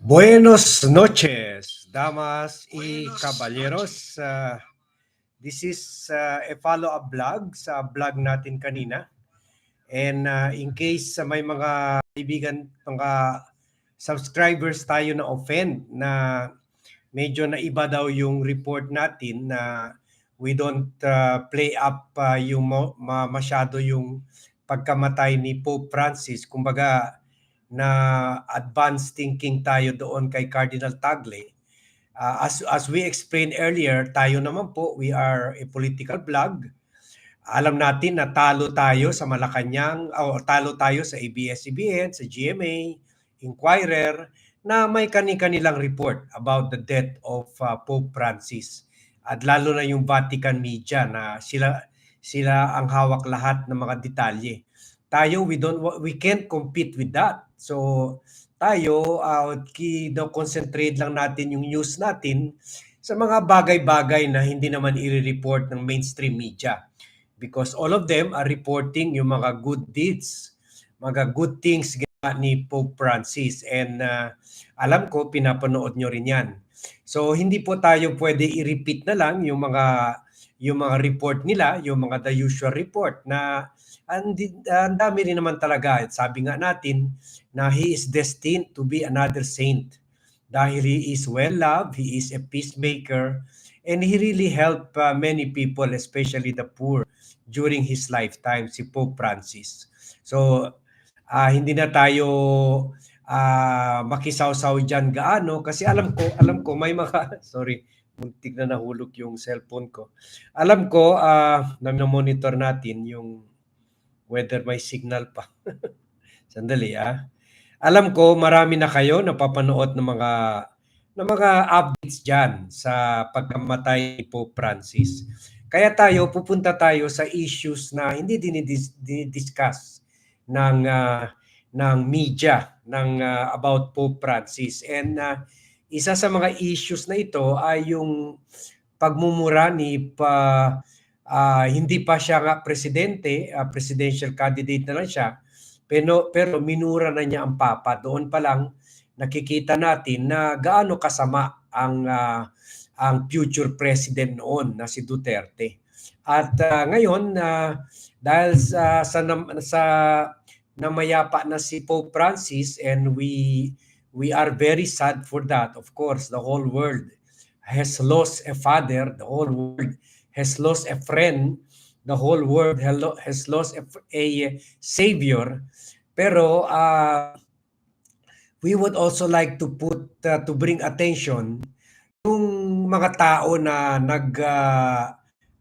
Buenos noches, damas y caballeros. Uh, this is uh, a follow-up vlog sa vlog natin kanina. And uh, in case uh, may mga kaibigan, mga subscribers tayo na offend na medyo na iba daw yung report natin na we don't uh, play up uh, yung ma, masyado yung pagkamatay ni Pope Francis. Kumbaga, na advanced thinking tayo doon kay Cardinal Tagle. Uh, as, as we explained earlier, tayo naman po, we are a political blog. Alam natin na talo tayo sa Malacanang, o talo tayo sa ABS-CBN, sa GMA, Inquirer, na may kani-kanilang report about the death of uh, Pope Francis. At lalo na yung Vatican media na sila sila ang hawak lahat ng mga detalye. Tayo we don't we can't compete with that. So tayo uh, concentrate lang natin yung news natin sa mga bagay-bagay na hindi naman i-report ng mainstream media because all of them are reporting yung mga good deeds, mga good things ginawa ni Pope Francis and uh, alam ko pinapanood nyo rin yan. So hindi po tayo pwede i-repeat na lang yung mga yung mga report nila, yung mga the usual report na ang, dami rin naman talaga. Sabi nga natin na he is destined to be another saint dahil he is well loved, he is a peacemaker, and he really helped uh, many people, especially the poor, during his lifetime, si Pope Francis. So, uh, hindi na tayo uh, makisaw-saw dyan gaano kasi alam ko, alam ko may mga, sorry, muntik na nahulog yung cellphone ko. Alam ko, uh, na monitor natin yung whether may signal pa. Sandali ah. Alam ko marami na kayo napapanood ng mga ng mga updates diyan sa pagkamatay ni Pope Francis. Kaya tayo pupunta tayo sa issues na hindi dinidiscuss ng uh, ng media ng uh, about Pope Francis and uh, isa sa mga issues na ito ay yung pagmumura ni pa uh, hindi pa siya nga presidente, uh, presidential candidate na lang siya, pero pero minura na niya ang papa. Doon pa lang nakikita natin na gaano kasama ang uh, ang future president noon na si Duterte. At uh, ngayon uh, dahil sa sa, sa namayapa na si Pope Francis and we we are very sad for that. Of course, the whole world has lost a father, the whole world has lost a friend, the whole world has lost a, a savior. Pero uh, we would also like to put uh, to bring attention yung mga tao na nag uh,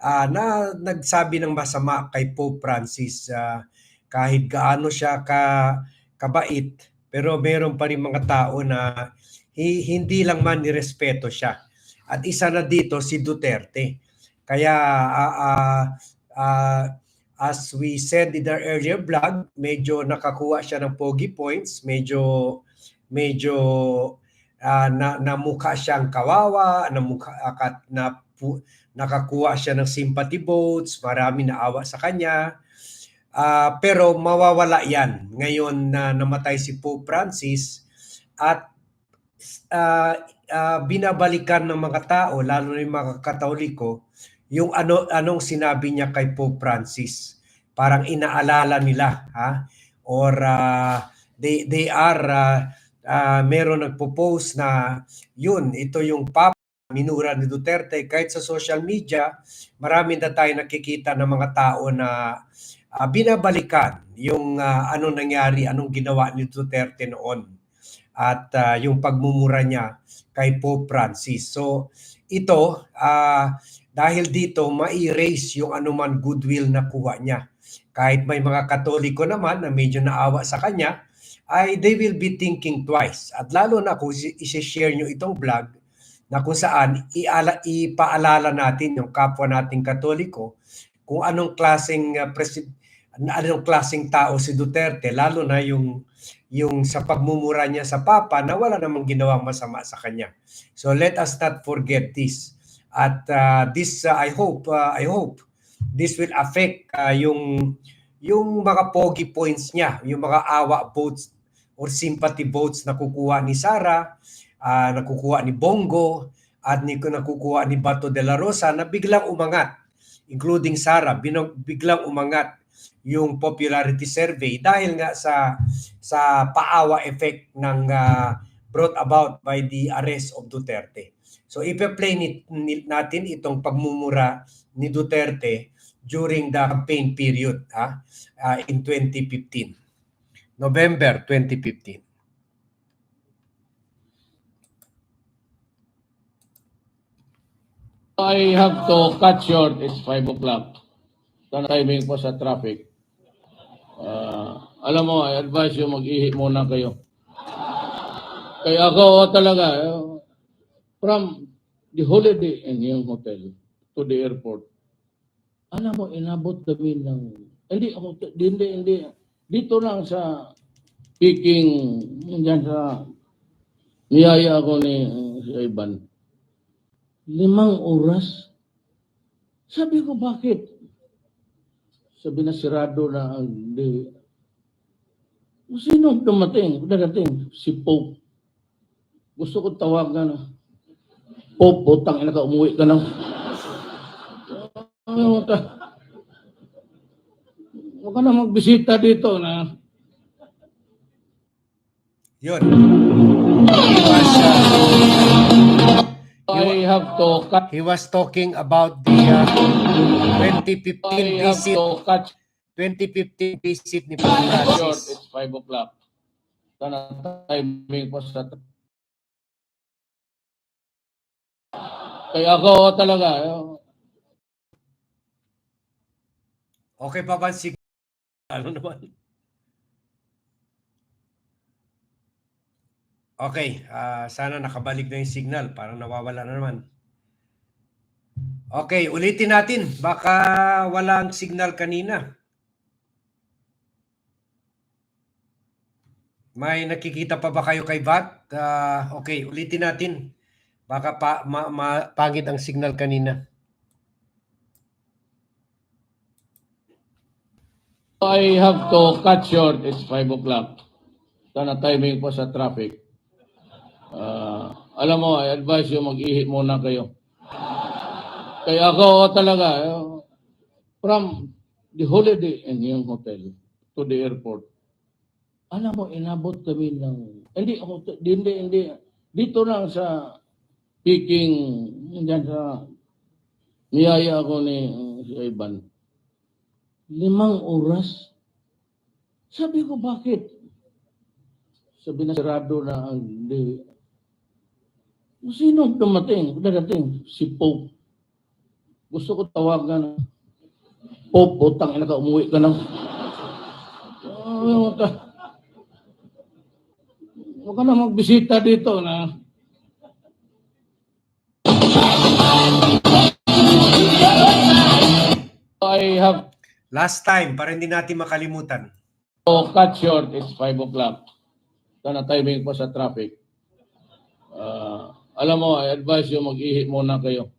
uh, na nagsabi ng masama kay Pope Francis uh, kahit gaano siya ka kabait pero meron pa rin mga tao na hindi lang man nirespeto siya. At isa na dito si Duterte. Kaya uh, uh, uh, as we said in our earlier vlog, medyo nakakuha siya ng pogi points, medyo medyo uh, na namukha siyang kawawa, namukha at na nakakuha siya ng sympathy votes, marami na awa sa kanya. Uh, pero mawawala yan ngayon na namatay si Pope Francis at uh, uh, binabalikan ng mga tao, lalo na yung mga katoliko, yung ano anong sinabi niya kay Pope Francis. Parang inaalala nila, ha? Or uh, they they are uh, uh, meron nagpo-post na yun, ito yung Papa minura ni Duterte kahit sa social media, marami na tayo nakikita ng mga tao na uh, binabalikan yung uh, ano nangyari, anong ginawa ni Duterte noon at uh, yung pagmumura niya kay Pope Francis. So ito, uh, dahil dito, ma-erase yung anuman goodwill na kuha niya. Kahit may mga katoliko naman na medyo naawa sa kanya, ay they will be thinking twice. At lalo na kung isi-share nyo itong vlog, na kung saan iala, ipaalala natin yung kapwa nating katoliko kung anong klaseng uh, presid anong klaseng tao si Duterte lalo na yung yung sa pagmumura niya sa papa na wala namang ginawang masama sa kanya. So let us not forget this. At uh, this uh, I hope uh, I hope this will affect uh, yung yung mga pogi points niya, yung mga awa votes or sympathy votes na kukuha ni Sara, ah, nakukuha ni Bongo, at ni nakukuha ni Bato de la Rosa na biglang umangat, including Sara, binong, biglang umangat yung popularity survey dahil nga sa sa paawa effect ng ah, brought about by the arrest of Duterte. So ipe-play natin itong pagmumura ni Duterte during the campaign period ha ah, in 2015. November 2015. I have to cut short. It's 5 o'clock. Timing po sa traffic. Ah, alam mo, I advise you mag-ihi muna kayo. Kaya ako talaga, from the holiday in yung hotel to the airport, alam mo, inabot kami ng, hindi, ako- hindi, hindi, dito lang sa Peking, dyan sa, niyaya ako ni si Ivan limang oras. Sabi ko, bakit? Sabi na sirado na ang di. Sino dumating? Dadating? Si Pope. Gusto ko tawagan na. Pope, butang ina ka, umuwi ka ka? Huwag ka na magbisita dito na Yun. He was, uh, I have to cut he was talking about the uh, 2015 I have visit to cut 2015 visit ni. Francis. It's 5 o'clock. Sana timing po sa... Kaya ako talaga, eh, Okay pa ba si ano naman? Okay, ah, sana nakabalik na yung signal. Parang nawawala na naman. Okay, ulitin natin. Baka walang signal kanina. May nakikita pa ba kayo kay Bat? Ah, okay, ulitin natin. Baka pa, ma, ma- pangit ang signal kanina. I have to cut short. It's 5 o'clock. Sana timing po sa traffic. Ah, alam mo, I advise you mag-ihi muna kayo. Kaya ako talaga, eh, from the holiday in yung hotel to the airport, alam mo, inabot kami ng, hindi, hindi, hindi, dito lang sa Peking, dyan sa, niyaya ako ni uh, si Ivan, limang oras. Sabi ko, bakit? Sabi na sirado na ang di. Sino dumating? Dadating? Si Pope. Gusto ko tawagan. Pope, utang ina ka, umuwi ka na. Huwag ka na magbisita dito na. Have Last time, para hindi natin makalimutan. So, cut short, it's 5 o'clock. Sana timing po sa traffic. Ah, alam mo, I advise you mag-ihi muna kayo.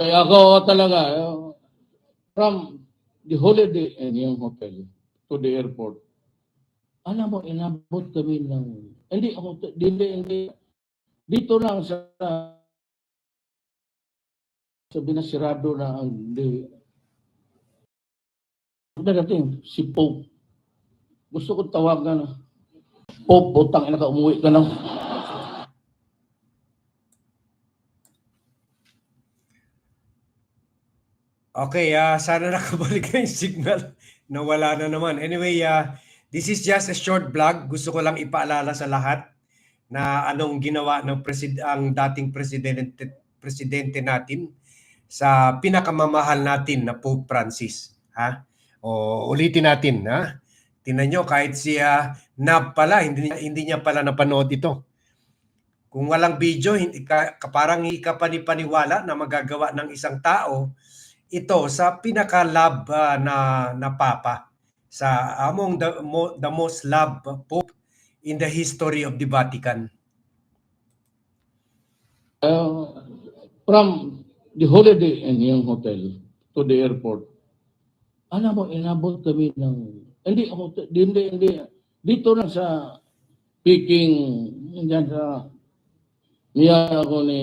Kaya ako talaga, eh, from the holiday in yung hotel to the airport, alam mo, inabot kami ng, hindi, ako, hindi, hindi, dito lang sa, sabi na sirado na ang, di, dadating, si Pope. Gusto ko tawagan na. Pope, butang ina ka, umuwi ka na. Okay, ah sana nakabalik na yung signal. Nawala na naman. Anyway, ah this is just a short vlog. Gusto ko lang ipaalala sa lahat na anong ginawa ng presid ang dating presidente presidente natin sa pinakamamahal natin na Pope Francis, ha? O ulitin natin, ha? Tingnan nyo, kahit si ah, Nab pala, hindi, hindi niya pala napanood ito. Kung walang video, hindi ka, parang hindi ka panipaniwala na magagawa ng isang tao ito sa pinaka-love ah, na na papa sa among the, mo, the most loved pope in the history of the Vatican. Uh, from the holiday in yung hotel to the airport, alam mo, inabot kami ng, hindi, ako, hindi, hindi, dito lang sa Peking, dyan sa niya ako ni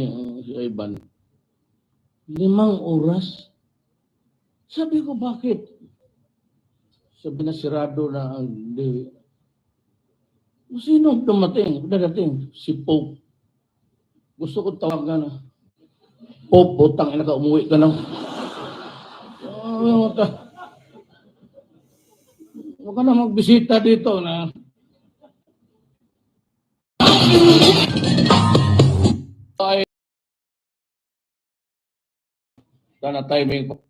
si Ivan, limang oras. Sabi ko, bakit? Sabi na sirado na ang di. Sino dumating? Dadating? Si Pope. Gusto ko tawagan na. Pope, utang ina ka, umuwi ka na. Oh, Huwag ka na magbisita dito na ay sana timing ko.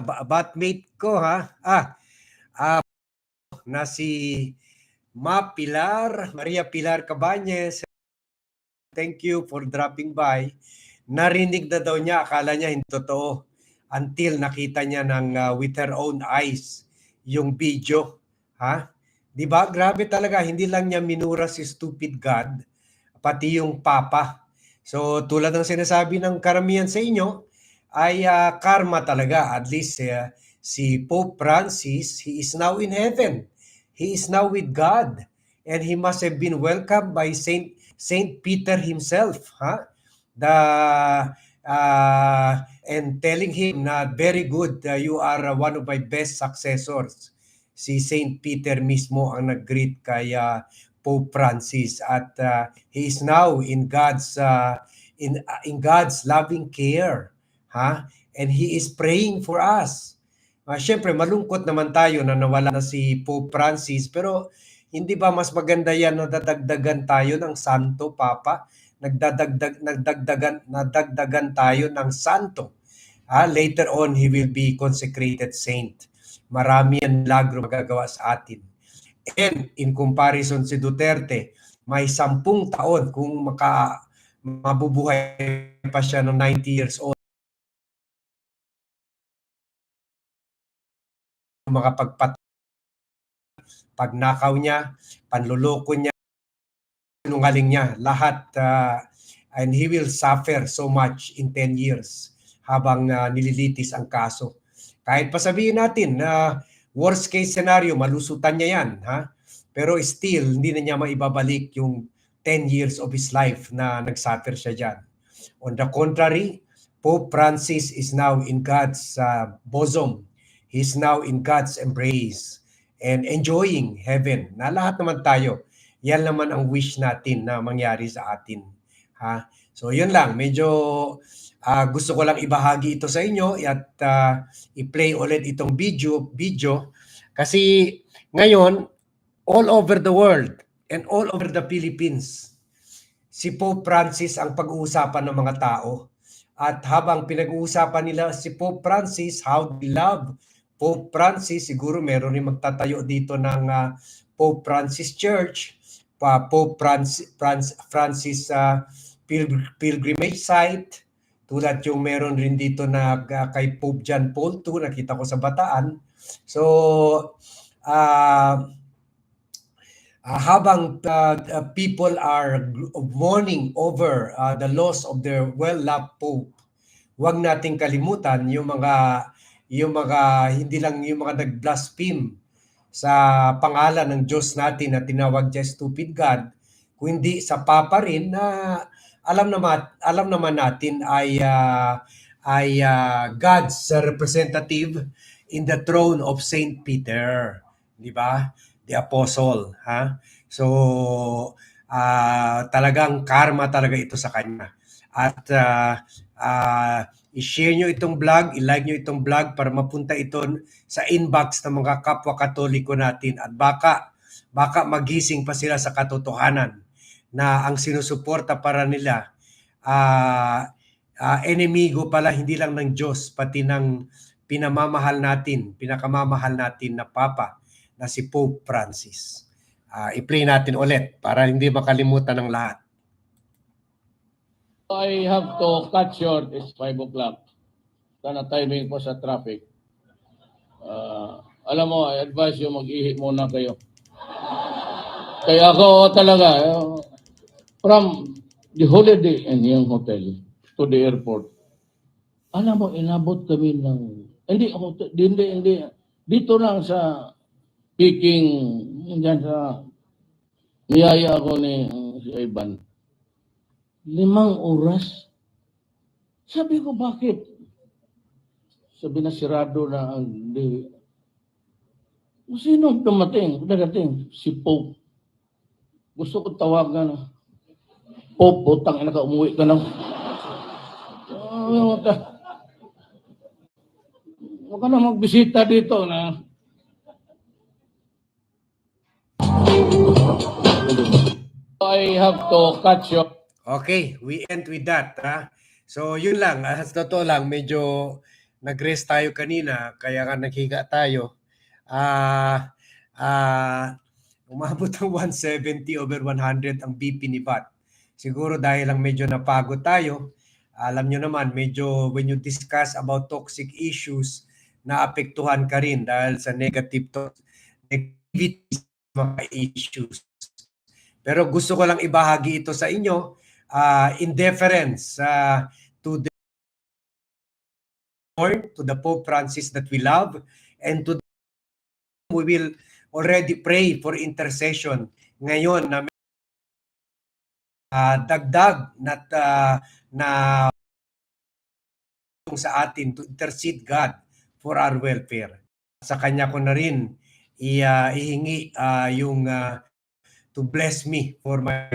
Ba- batmate ko ha. Ah, ah, na si Ma Pilar, Maria Pilar Cabañez. Thank you for dropping by. Narinig na daw niya, akala niya hindi totoo. Until nakita niya ng ah, with her own eyes yung video. Ha? 'Di ba? Grabe talaga, hindi lang niya minura si stupid God, pati yung Papa. So tulad ng sinasabi ng karamihan sa inyo, ay ah, karma talaga. At least eh, si Pope Francis, he is now in heaven. He is now with God. And he must have been welcomed by Saint Saint Peter himself, ha? The uh, and telling him na very good, uh, you are uh, one of my best successors. Si Saint Peter mismo ang nag-greet kay uh, Pope Francis at uh, he is now in God's uh, in uh, in God's loving care ha? And he is praying for us. Uh, Siyempre, malungkot naman tayo na nawala na si Pope Francis, pero hindi ba mas maganda yan na dadagdagan tayo ng Santo Papa? Nagdadagdag, nagdagdagan, nadagdagan tayo ng Santo. Ah, later on, he will be consecrated saint. Marami ang milagro magagawa sa atin. And in comparison si Duterte, may sampung taon kung maka, mabubuhay pa siya ng 90 years old. makapagpat pagnakaw niya, panluloko niya, sinungaling niya, lahat uh, and he will suffer so much in 10 years habang uh, nililitis ang kaso. Kahit pa sabihin natin na worst case scenario, malusutan niya yan, ha? Pero still, hindi na niya maibabalik yung 10 years of his life na nagsuffer siya dyan. On the contrary, Pope Francis is now in God's uh, bosom. He's now in God's embrace and enjoying heaven. Na lahat naman tayo, yan naman ang wish natin na mangyari sa atin. Ha? So yun lang, medyo ah, gusto ko lang ibahagi ito sa inyo at ah, i-play ulit itong video, video kasi ngayon all over the world and all over the Philippines si Pope Francis ang pag-uusapan ng mga tao. At habang pinag-uusapan nila si Pope Francis, how they love Pope Francis, siguro meron rin magtatayo dito ng ah, Pope Francis Church, Pope Francis, Francis, Francis Pilgr- Pilgrimage Site, tulad yung meron rin dito na ah, kay Pope John Paul II, nakita ko sa Bataan. So, ah Ah, habang uh, uh, people are mourning over uh, the loss of their well-loved pope, huwag nating kalimutan yung mga yung mga hindi lang yung mga nag-blaspheme sa pangalan ng Diyos natin na tinawag niya stupid God, kundi sa papa rin na alam naman alam naman natin ay ah, ay ah, God's representative in the throne of Saint Peter, di ba? the apostle, ha? So, ah, talagang karma talaga ito sa kanya. At ah, ah, i-share nyo itong vlog, i-like nyo itong vlog para mapunta ito sa inbox ng mga kapwa katoliko natin at baka baka magising pa sila sa katotohanan na ang sinusuporta para nila ah ah, enemigo pala hindi lang ng Diyos pati ng pinamamahal natin, pinakamamahal natin na Papa na si Pope Francis. Ah, i-play natin ulit para hindi makalimutan ng lahat. I have to cut short. It's 5 o'clock. Sana timing po sa traffic. Ah, alam mo, I advise you mag-ihi muna kayo. Kaya ako talaga, from the holiday in yung hotel to the airport, alam mo, inabot kami ng, hindi, hotel, hindi, hindi, dito lang sa speaking dyan sa niyaya ako ni uh, si Ivan, limang oras. Sabi ko, bakit? Sabi na sirado na ang di. Sino dumating? Dagating, si Pope. Gusto ko tawagan na. Pope, utang ina ka, umuwi ka na. Ah. Huwag ka na magbisita dito na I have to catch you. Okay, we end with that. Ha? So, yun lang. Ah, Sa totoo lang, medyo nag-rest tayo kanina, kaya nga naghiga tayo. Ah, ah, umabot ng 170 over 100 ang BP ni Pat. Siguro dahil lang medyo napagod tayo. Alam nyo naman, medyo when you discuss about toxic issues, naapektuhan ka rin dahil sa negative negativity mga issues. Pero gusto ko lang ibahagi ito sa inyo uh, in deference uh, to the to the Pope Francis that we love, and to the, we will already pray for intercession ngayon na uh, dagdag na uh, na sa atin to intercede God for our welfare. Sa kanya ko na rin i, uh, ihingi uh, yung uh, to bless me for my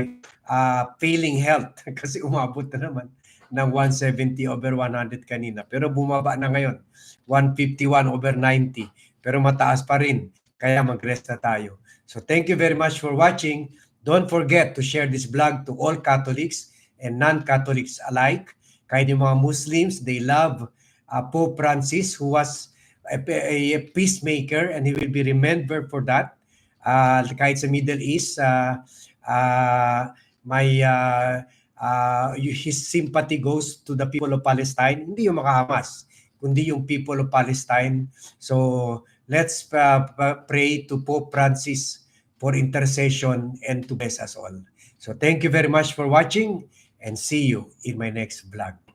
uh, failing health kasi umabot na naman ng 170 over 100 kanina. Pero bumaba na ngayon, 151 over 90. Pero mataas pa rin, kaya mag-rest na tayo. So thank you very much for watching. Don't forget to share this vlog to all Catholics and non-Catholics alike. Kahit yung mga Muslims, they love uh, Pope Francis who was a, a peacemaker and he will be remembered for that uh, kahit sa Middle East, uh, uh, my uh, uh, his sympathy goes to the people of Palestine, hindi yung mga Hamas, kundi yung people of Palestine. So let's uh, pray to Pope Francis for intercession and to bless us all. So thank you very much for watching and see you in my next vlog.